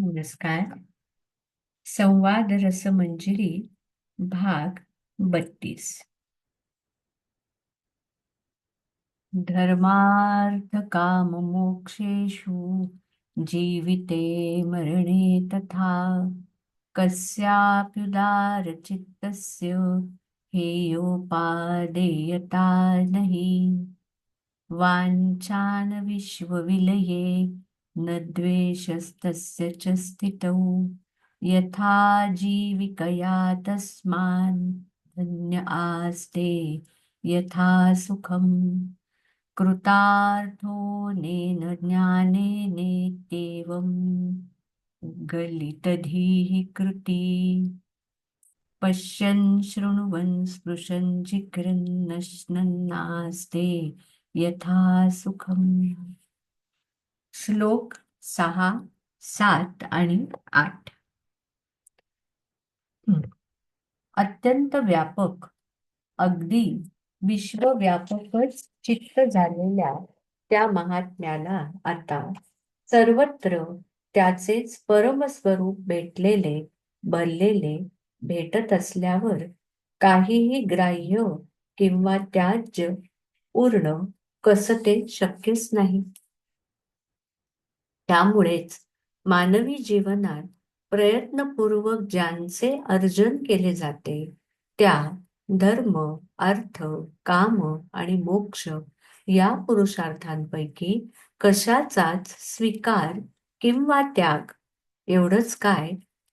नमस्कार. संवाद रसमंजिरी भाग बत्तीस. धर्मार्थ काम मोक्षेषु जीविते मरणे तथा कस्याप्युदारचित्तस्य हेयोपादेयता नहि. वाञ्छान विश्वविलये न द्वेषस्तस्य च स्थितौ। यथा जीविकया तस्मान् धन्य आस्ते यथा सुखम् कृतार्थो नेन ज्ञानेनेत्येवं गलितधीः कृती। पश्यन् शृण्वन् स्पृशन् जिघ्रन्नश्नन्नास्ते यथा सुखम्। श्लोक सहा सात आणि आठ. अत्यंत व्यापक अगदी विश्वव्यापकच चित्त झालेल्या त्या महात्म्याला आता सर्वत्र त्याचेच परमस्वरूप भेटलेले भरलेले भेटत असल्यावर काहीही ग्राह्य किंवा त्याज्य पूर्ण कसं ते शक्यच नाही. त्यामुळेच मानवी जीवनात प्रयत्नपूर्वक ज्यांचे अर्जन केले जाते त्या धर्म अर्थ काम आणि मोक्ष या पुरुषार्थांपैकी कशाचाच स्वीकार किंवा त्याग एवढंच काय?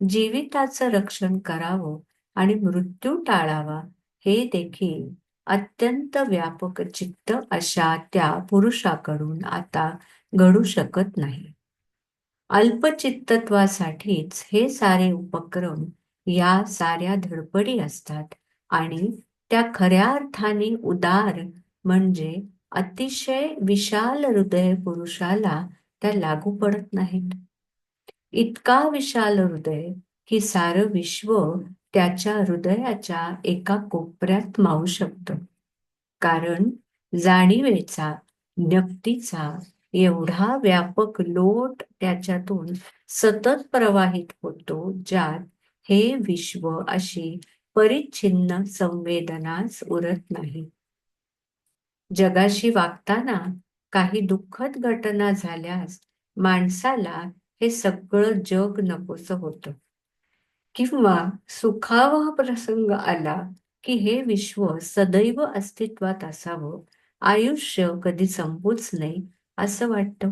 जीविताचं रक्षण करावं आणि मृत्यू टाळावा हे देखील अत्यंत व्यापक चित्त अशा त्या पुरुषाकडून आता घडू शकत नाही. अल्पचित्तत्वासाठीच हे सारे उपक्रम या साऱ्या धडपडी असतात आणि त्या खऱ्या अर्थाने उदार म्हणजे अतिशय विशाल हृदय पुरुषाला त्या लागू पडत नाहीत. इतका विशाल हृदय की सारं विश्व त्याच्या हृदयाच्या एका कोपऱ्यात मावू शकतं. कारण जाणीवेचा नक्तीचा एवढा व्यापक लोट त्याच्यातून सतत प्रवाहित होतो ज्यात हे विश्व अशी परिच्छिन्न संवेदनाच उरत नाही. जगाशी वागताना काही दुःखद घटना झाल्यास माणसाला हे सगळं जग नकोस होतं. किंवा सुखावह प्रसंग आला की हे विश्व सदैव अस्तित्वात असावं आयुष्य कधी संपूच नाही असं वाटतं.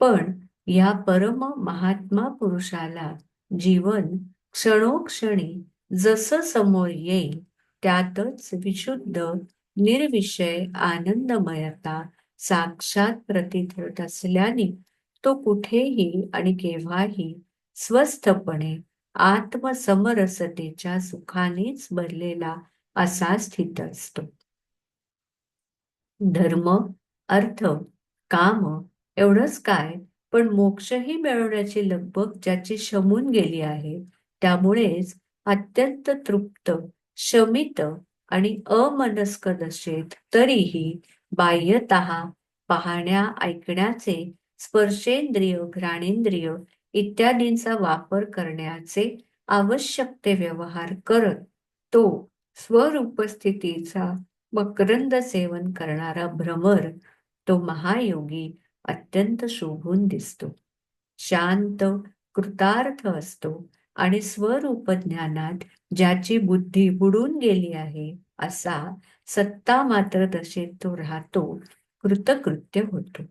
पण या परम महात्मा पुरुषाला जीवन क्षणोक्षणी जसं समोर येईल त्यातच विशुद्ध निर्विषय आनंदमयता साक्षात प्रतीत होत असल्याने तो कुठेही आणि केव्हाही स्वस्थपणे आत्मसमरसतेच्या सुखानेच भरलेला असा स्थित असतो. धर्म अर्थ काम एवढंच काय? पण मोक्षही मिळवण्याची लगबग ज्याची शमून गेली आहे त्यामुळेच अत्यंत तृप्त शमित आणि अमनस्क दशेत तरीही बाह्यत पाहण्या ऐकण्याचे स्पर्शेंद्रिय घ्राणेंद्रिय इत्यादींचा वापर करण्याचे आवश्यक ते व्यवहार करत तो स्वरूपस्थितीचा मकरंद सेवन करणारा भ्रमर तो महायोगी अत्यंत शोभून दिसतो. शांत कृतार्थ असतो आणि स्वरूप ज्ञानात ज्याची बुद्धी बुडून गेली आहे असा सत्ता मात्र दशेत तो राहतो कृतकृत्य होतो.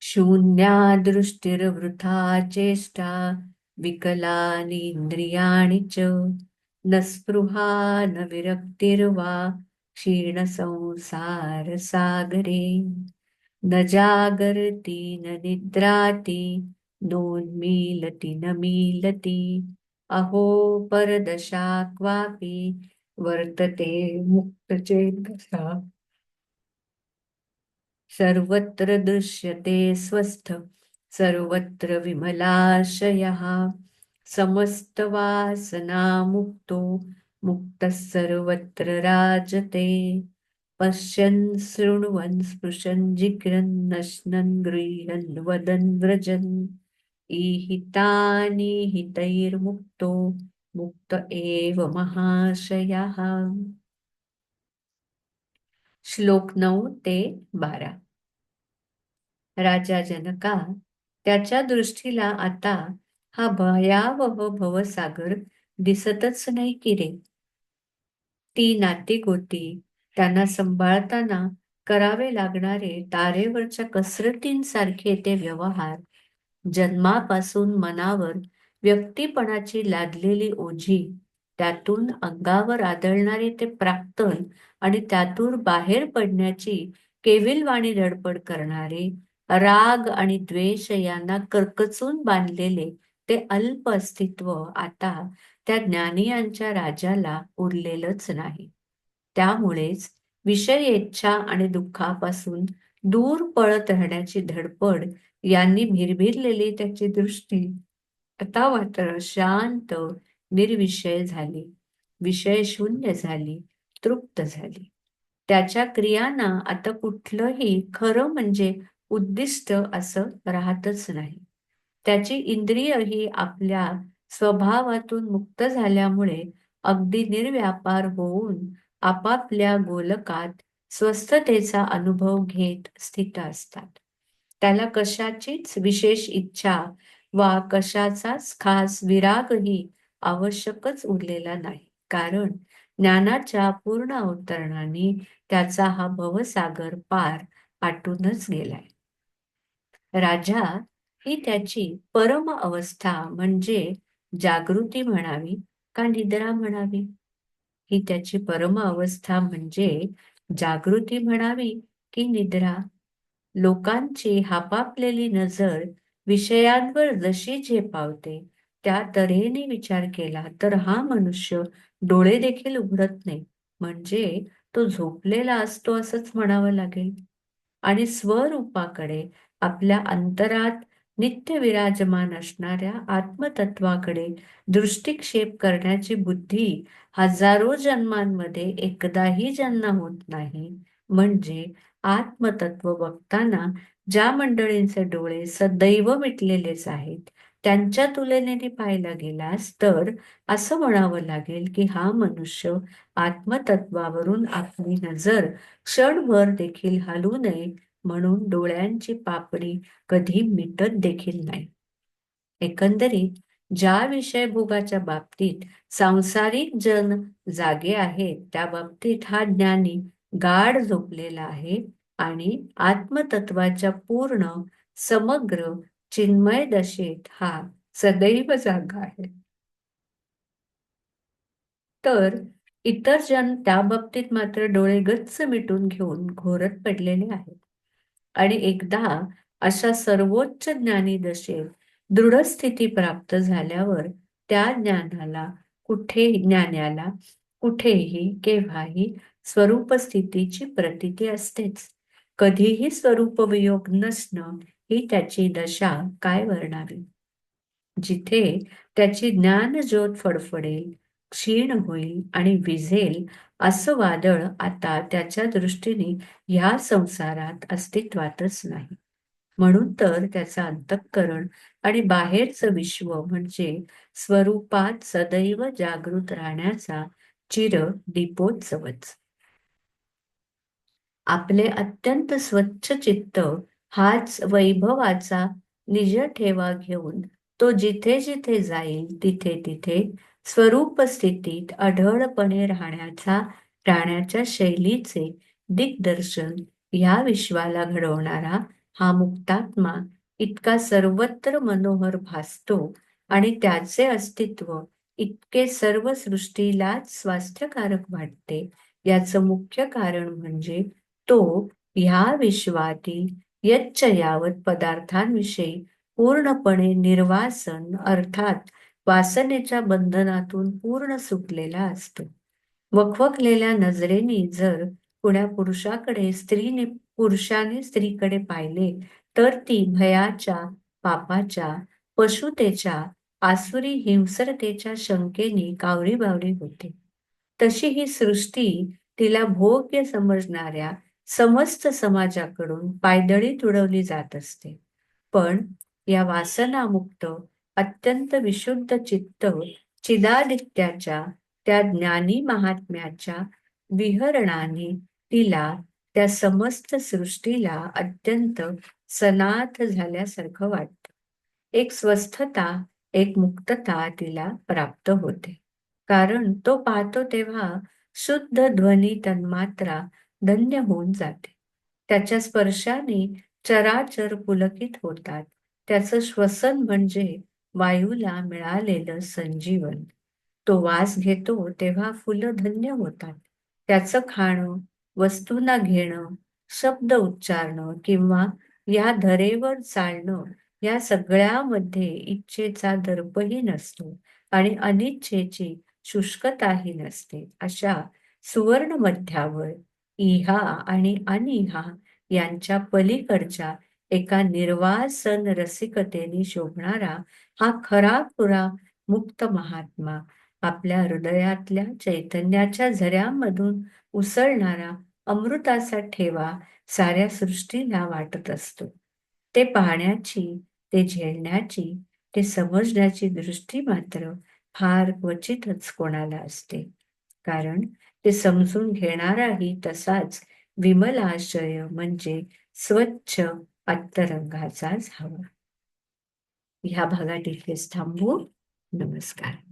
शून्या दृष्टीर्वृथा चेष्टा विकलानीन्द्रियाणि च न स्पृहा न विरक्तिर्वा क्षीणसंसारसागरे न जागर्ति न दोन नोन्मीलति न मीलति. अहो परदशा क्वापि वर्तते मुक्तचेतसा. सर्वत्र दृश्यते स्वस्थ सर्वत्र विमलाशयः. समस्तवासनामुक्तो मुक्तः सर्वत्र राजते। पश्यन् शृण्वन् स्पृशन् जिघ्रन् नश्नन् गृह्यन् वदन् व्रजन्। ईहितानिहितैर्मुक्तो मुक्त एव महाशयः। श्लोक नऊ ते बारा। राजा जनका त्याच्या दृष्टीला आता हा भयावह भवसागर दिसतच नाही की रे. ती नाती गोती. त्यांना सांभाळताना करावे लागणारे तारेवरच्या कसरतींसारखे ते व्यवहार. जन्मापासून मनावर व्यक्तिपणाची लादलेली ओझी त्यातून अंगावर आदळणारे ते प्राक्तन आणि त्यातून बाहेर पडण्याची केविलवाणी धडपड करणारे राग आणि द्वेष यांना कर्कचून बांधलेले ते अल्प अस्तित्व आता त्या ज्ञानियांच्या राजाला उरलेलंच नाही. त्यामुळेच विषय इच्छा आणि दुःखापासून दूर पळत राहण्याची धडपड यांनी भिरभिरलेली त्याची दृष्टी. आता मात्र शांत निर्विषय झाली. विषय शून्य झाली तृप्त झाली. त्याच्या क्रियांना आता कुठलंही खरं म्हणजे उद्दिष्ट असं राहतच नाही. त्याची इंद्रिय ही आपल्या स्वभावातून मुक्त झाल्यामुळे अगदी निर्व्यापार होऊन आपापल्या गोलकात स्वस्थतेचा अनुभव घेत स्थित असतात. त्याला कशाचीच विशेष इच्छा वा कशाचाच खास विरागही आवश्यकच उरलेला नाही. कारण ज्ञानाच्या पूर्ण अवतरणाने त्याचा हा भवसागर पार आटूनच गेलाय. राजा ही त्याची परम अवस्था म्हणजे जागृती म्हणावी का निद्रा म्हणावी? ही त्याची परम अवस्था म्हणजे जागृती म्हणावी की निद्रा. लोकांची हापापलेली नजर विषयांवर जशी झेपावते त्या तऱ्हेने विचार केला तर हा मनुष्य डोळे देखील उघडत नाही. म्हणजे तो झोपलेला असतो असंच म्हणावं लागेल. आणि स्वरूपाकडे आपल्या अंतरात नित्य विराजमान असणाऱ्या आत्मतत्वाकडे दृष्टिक्षेप करण्याची बुद्धी हजारो जन्मांमध्ये एकदाही ज्यांना होत नाही. म्हणजे आत्मतत्व बघताना ज्या मंडळींचे डोळे सदैव मिटलेलेच आहेत त्यांच्या तुलनेने पाहायला गेलास तर असं म्हणावं लागेल की हा मनुष्य आत्मतत्वावरून आपली नजर क्षणभर देखील हलू नये म्हणून डोळ्यांची पापडी कधी मिटत देखील नाही. एकंदरीत ज्या विषय भोगाच्या बाबतीत सांसारिक जन जागे आहेत त्या बाबतीत हा ज्ञानी गाढ झोपलेला आहे आणि आत्मतत्वाच्या पूर्ण समग्र चिन्मय दशेत हा सदैव जागा आहे. तर इतर जन त्या बाबतीत मात्र डोळे गच्च मिटून घेऊन घोरत पडलेले आहेत. आणि एकदा अशा सर्वोच्च ज्ञानी दशेत दृढ स्थिती प्राप्त झाल्यावर त्या ज्ञानाला कुठे ज्ञानाला कुठेही केव्हाही स्वरूप स्थितीची प्रतिती असतेच. कधीही स्वरूप वियोग नसणं ही त्याची दशा काय वर्णावी जिथे त्याची ज्ञान ज्योत फडफडेल क्षीण होईल आणि विझेल असं वादळ आता त्याच्या दृष्टीने ह्या संसारात अस्तित्वातच नाही. म्हणून तर त्याचं अंतःकरण आणि बाहेरचं विश्व म्हणजे स्वरूपात सदैव जागृत राहण्याचा चिर दीपोत्सवच. आपले अत्यंत स्वच्छ चित्त हाच वैभवाचा निज ठेवा घेऊन तो जिथे जिथे जाईल तिथे तिथे स्वरूप स्थितीत अढळपणे राहण्याचा राहण्याच्या शैलीचे दिग्दर्शन या विश्वाला घडवणारा हा मुक्तात्मा इतका सर्वत्र मनोहर भासतो आणि त्याचे अस्तित्व इतके सर्व सृष्टीलाच स्वास्थ्यकारक वाटते. याचं मुख्य कारण म्हणजे तो ह्या विश्वातील यच्चयावत पदार्थांविषयी पूर्णपणे निर्वासन अर्थात वासनेच्या बंधनातून पूर्ण सुटलेला असतो. वखवकलेल्या नजरेने जर कुण्या पुरुषाकडे स्त्रीने पुरुषाने स्त्रीकडे पाहिले तर ती भयाच्या पापाच्या पशुतेच्या आसुरी हिंसरतेच्या शंकेने कावरी बावरी होते. तशी ही सृष्टी तिला भोग्य समजणाऱ्या समस्त समाजाकडून पायदळी तुडवली जात असते. पण या वासनामुक्त अत्यंत विशुद्ध चित्त चिदादित्याच्या त्या ज्ञानी महात्म्याच्या विहरणाने तिला त्या समस्त सृष्टीला अत्यंत सनाथ झाल्यासारखं वाटतं. एक स्वस्थता एक मुक्तता तिला प्राप्त होते. कारण तो पाहतो तेव्हा शुद्ध ध्वनी तन्मात्रा धन्य होऊन जाते. त्याच्या स्पर्शाने चराचर पुलकित होतात. त्याचं श्वसन म्हणजे वायूला मिळालेलं संजीवन. तो वास घेतो तेव्हा फुलं धन्य होतात. त्याचं खाणं वस्तूंना घेणं शब्द उच्चारणं किंवा या धरेवर चालणं या सगळ्यामध्ये इच्छेचा दर्पही नसतो आणि अनिच्छेची शुष्कताही नसते. अशा सुवर्ण मध्यावर इहा आणि अनिहा यांच्या पलीकडच्या एका निर्वासन रसिकतेने शोभणारा हा खरा खुरा मुक्त महात्मा आपल्या हृदयातल्या चैतन्याच्या झऱ्यामधून उसळणारा अमृताचा ठेवा साऱ्या सृष्टीला वाटत असतो. ते पाहण्याची ते झेलण्याची ते समजण्याची दृष्टी मात्र फार क्वचितच कोणाला असते. कारण ते समजून घेणाराही तसाच विमलाशय म्हणजे स्वच्छ अत्तरंगाचाच हवा ह्या भागात इथेच थांबू. नमस्कार.